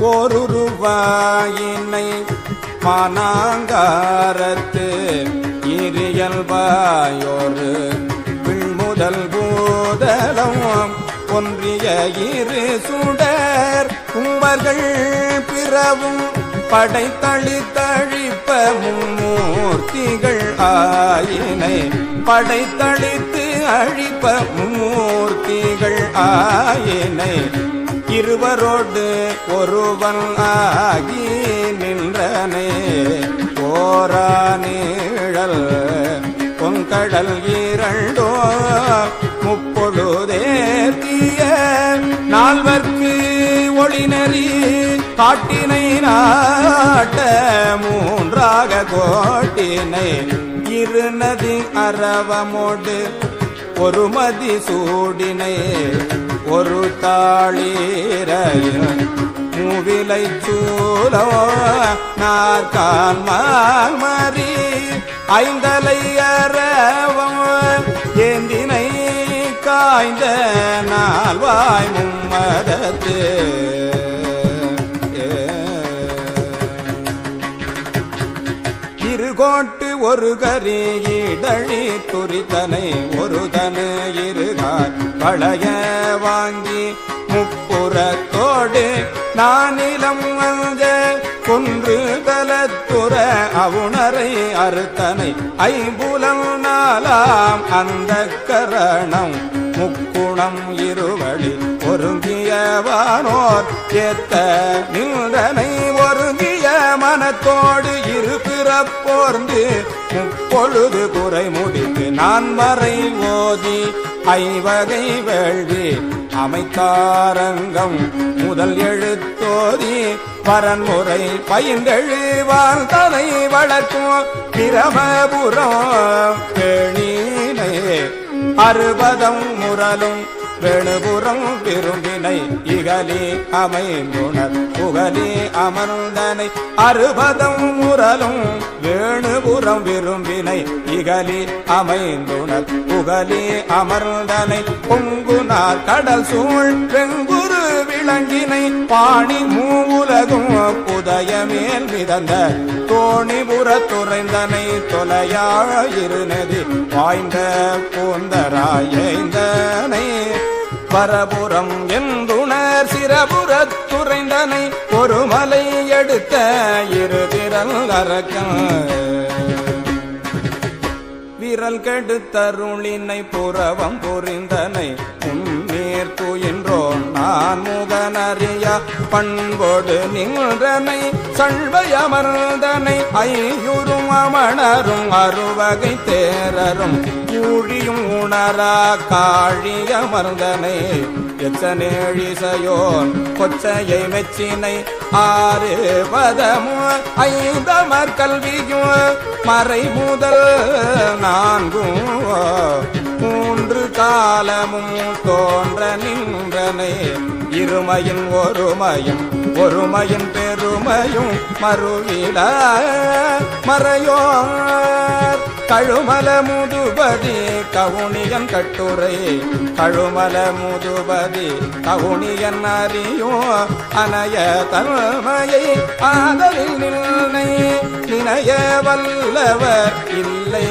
ஓருருவாயினை மானாங்காரத்து இரியல்வாயொரு. பின்முதல் பூதலம் ஒன்றிய இரு சுடர். கும்பர்கள் பிறவும் படைத்தளி தழிப்ப மும்மூர்த்திகள் ஆயினை. படைத்தளித்து அழிப்ப மும்மூர்த்திகள் ஆயினை. இருவரோடு ஒருவன் ஆகி நின்றனே. போரா நீழல் பொங்கடல் இரண்டோ முப்பொழுதேத்திய நால்வர்க்கு ஒளிநறி காட்டினை நாட்ட மூன்றாக கோட்டினை. இருநதி அரவமோடு ஒரு மதி சூடினை ஒரு தாளீரையில் மூவிலை சூலோ நாற்கால் மாமரி ஐந்தலை அரவம் ஏந்தினை காய்ந்த நால்வாய் மும்மதத்து. இருகோட்டு ஒரு கரி இடழி துரிதனை ஒரு தனு இருகார் பழைய வாங்கி முப்புறத்தோடு நானிலம் வந்த குன்று தலத்துற அவுணரை அறுத்தனை ஐம்புலம் நாளாம் அந்த கரணம் முக்குணம் இருவழி ஒருங்கியவானோர் ஏத்த நிந்தனை ஒருங்கிய மனத்தோடு இரு பிறப்போர்ந்து முப்பொழுது குறை முடித்து நான் வரை ஓதி ஐவகை வேள்வி அமைத்தாரங்கம் முதல் எழுத்தோதி பரன்முறை பயின்றெழுவான் தலை வளர்க்கும் பிரமபுரம் பேணினை அறுபதம் முரலும் வேணுபுறம் விரும்பினை இகலி அமைந்துணர். புகலே அமர்ந்தனை அறுபதம் முரலும் வேணுபுறம் விரும்பினை இகலே அமைந்துணர். புகலே அமர்ந்தனை பொங்குனார் கடல் சூழ் வெங்குரு விளங்கினை பாணி மூவுலகும் புதயமேல் மிதந்த தோணிபுற துறைந்தனை தொலையாயிருநதி வாய்ந்த பூந்தராயந்தனை பரபுரம் என்றுணர் சிறபுறத்துறைந்தனை ஒரு மலை எடுத்த இரு திரல் அரக்கம் விரல் கெடுத்தருளினை புறவம் புரிந்தனை உன்னீர் துயின்றோன் நான் முகனறிய நின்றனை சழ்வையமர்ந்தனை ஐயுறும் அமணரும் அறுவகை தேரரும் கூழியும் உணரா காழியமர்ந்தனை எச்சனேழிசையோன் கொச்சையை மெச்சினை ஆறு பதமும் ஐந்தமர் கல்வியும் மறை முதல் நான்கும் காலமும் தோன்ற நின்றனே. இருமையும் ஒருமையும் ஒருமையின் பெருமையும் மறுவிட மறையோர். கழுமல முதுபதி கவுனியன் கட்டுரை. கழுமல முதுபதி கவுனியன் அறியோ அனைய தன்மையை ஆதலில் நின்னை. நினைய வல்லவர் இல்லை